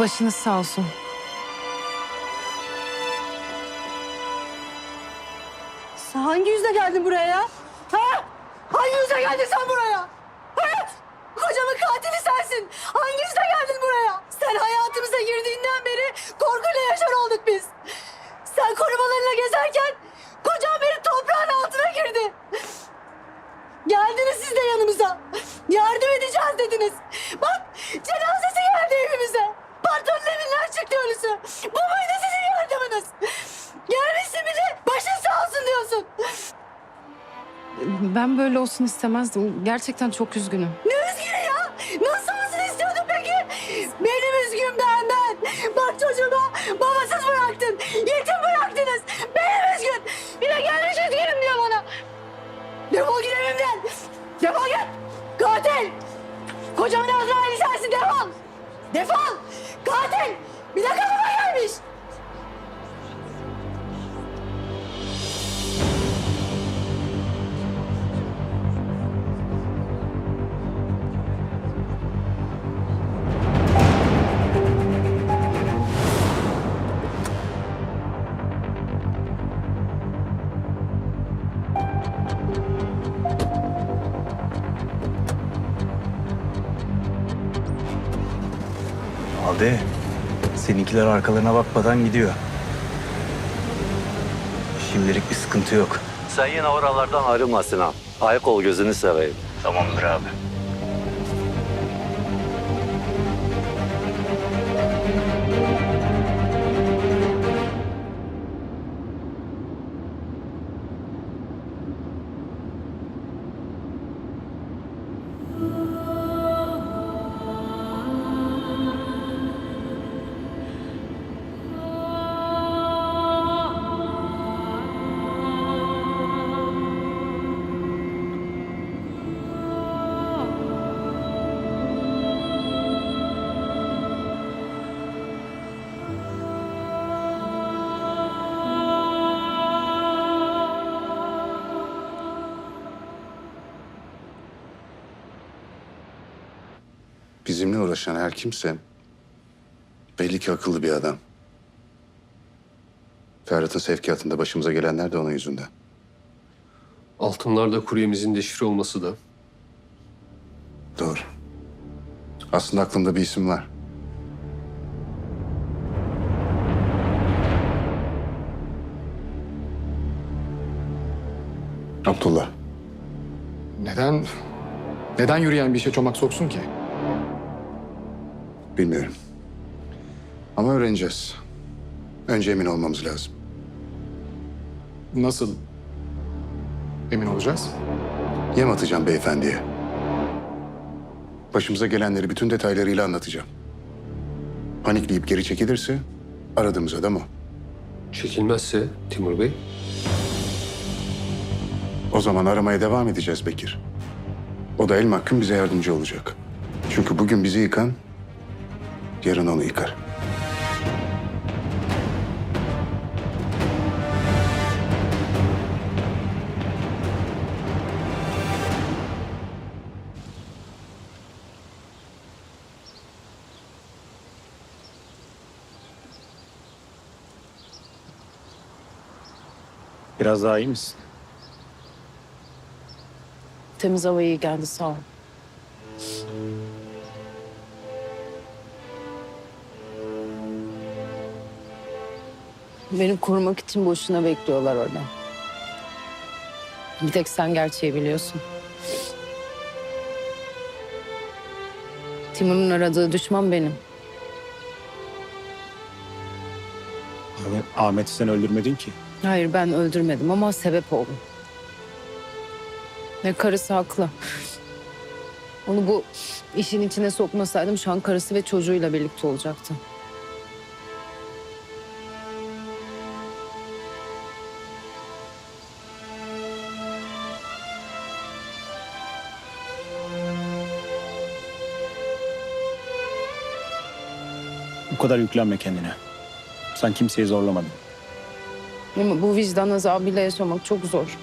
Başınız sağ olsun. Sen hangi yüzle geldin buraya ya? Ha? Hangi yüzle geldin sen buraya? Ha? Kocamın katili sensin. Hangi yüzle geldin buraya? Sen hayatımıza girdiğinden beri korkuyla yaşar olduk biz. Sen korumalarıyla gezerken kocam benim toprağın altına girdi. Geldiniz siz de yanımıza. Yardım edeceğiz dediniz. Bak cenazesi geldi evimize. Patronun evinden çıktı ölüsü. Bu muydu sizin yardımınız? Gelmişsin bir de başın sağ olsun diyorsun. Ben böyle olsun istemezdim. Gerçekten çok üzgünüm. Ne üzgünü ya? Nasıl olsun istiyordun peki? Benim üzgün ben. Bak çocuğuma babasız bıraktın. Yetim bıraktınız. Benim üzgün. Bir de gelmiş üzgünüm diyor bana. Defol git evimden. Defol git. Katil. Kocamın Azrail'i sensin defol. Defol. Katil. Bir de kapıma gelmiş. Abi, seninkiler arkalarına bakmadan gidiyor. Şimdilik bir sıkıntı yok. Sen yine oralardan ayrılma Sinan. Ayak ol gözünü seveyim. Tamamdır abi. Bizimle uğraşan her kimse belli ki akıllı bir adam. Ferhat'ın sevkiyatında başımıza gelenler de onun yüzünden. Altınlarda kuryemizin deşifre olması da. Doğru. Aslında aklımda bir isim var. Abdullah. Neden, neden yürüyen bir işe çomak soksun ki? Bilmiyorum. Ama öğreneceğiz. Önce emin olmamız lazım. Nasıl emin olacağız? Yem atacağım beyefendiye. Başımıza gelenleri bütün detaylarıyla anlatacağım. Panikleyip geri çekilirse aradığımız adam o. Çekilmezse Timur Bey, O zaman aramaya devam edeceğiz Bekir. O da el mahkum bize yardımcı olacak. Çünkü bugün bizi yıkan, yarın onu yıkar. Biraz daha iyi misin? Temiz hava iyi geldi sağ ol. Beni korumak için boşuna bekliyorlar orada. Bir tek sen gerçeği biliyorsun. Timur'un aradığı düşman benim. Abi, Ahmet'i sen öldürmedin ki. Hayır ben öldürmedim ama sebep oldum. Ve karısı haklı. Onu bu işin içine sokmasaydım şu an karısı ve çocuğuyla birlikte olacaktı. kadar yüklenme kendine. Sen kimseyi zorlamadın. Ama bu vicdan azabıyla yaşamak çok zor.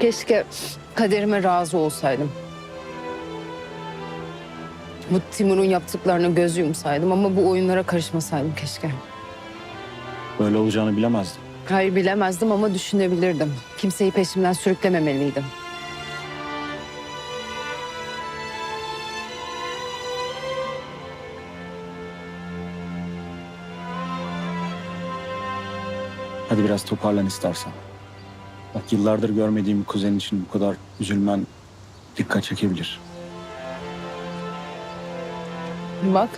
Keşke kaderime razı olsaydım. Bu Timur'un yaptıklarına göz yumsaydım ama bu oyunlara karışmasaydım keşke. Böyle olacağını bilemezdim. Hayır bilemezdim ama düşünebilirdim. Kimseyi peşimden sürüklememeliydim. Hadi biraz toparlan istersen. Bak yıllardır görmediğim kuzen için bu kadar üzülmen dikkat çekebilir. Bak.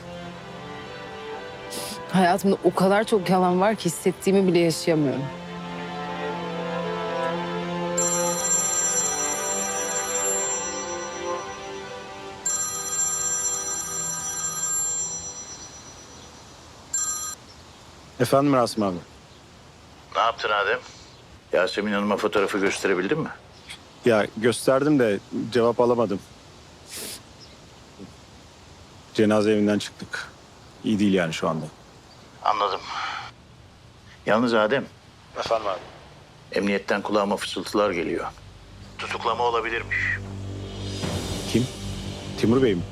Hayatımda o kadar çok yalan var ki hissettiğimi bile yaşayamıyorum. Efendim Rasim abi. Ne yaptın Adem? Yasemin Hanım'a fotoğrafı gösterebildin mi? Ya gösterdim de cevap alamadım. Cenaze evinden çıktık. İyi değil yani şu anda. Anladım. Yalnız Adem, Efendim abi. emniyetten kulağıma fısıltılar geliyor. Tutuklama olabilirmiş. Kim? Timur Bey mi?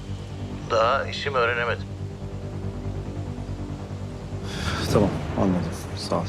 Daha isim öğrenemedim. Tamam anladım. Sağ ol.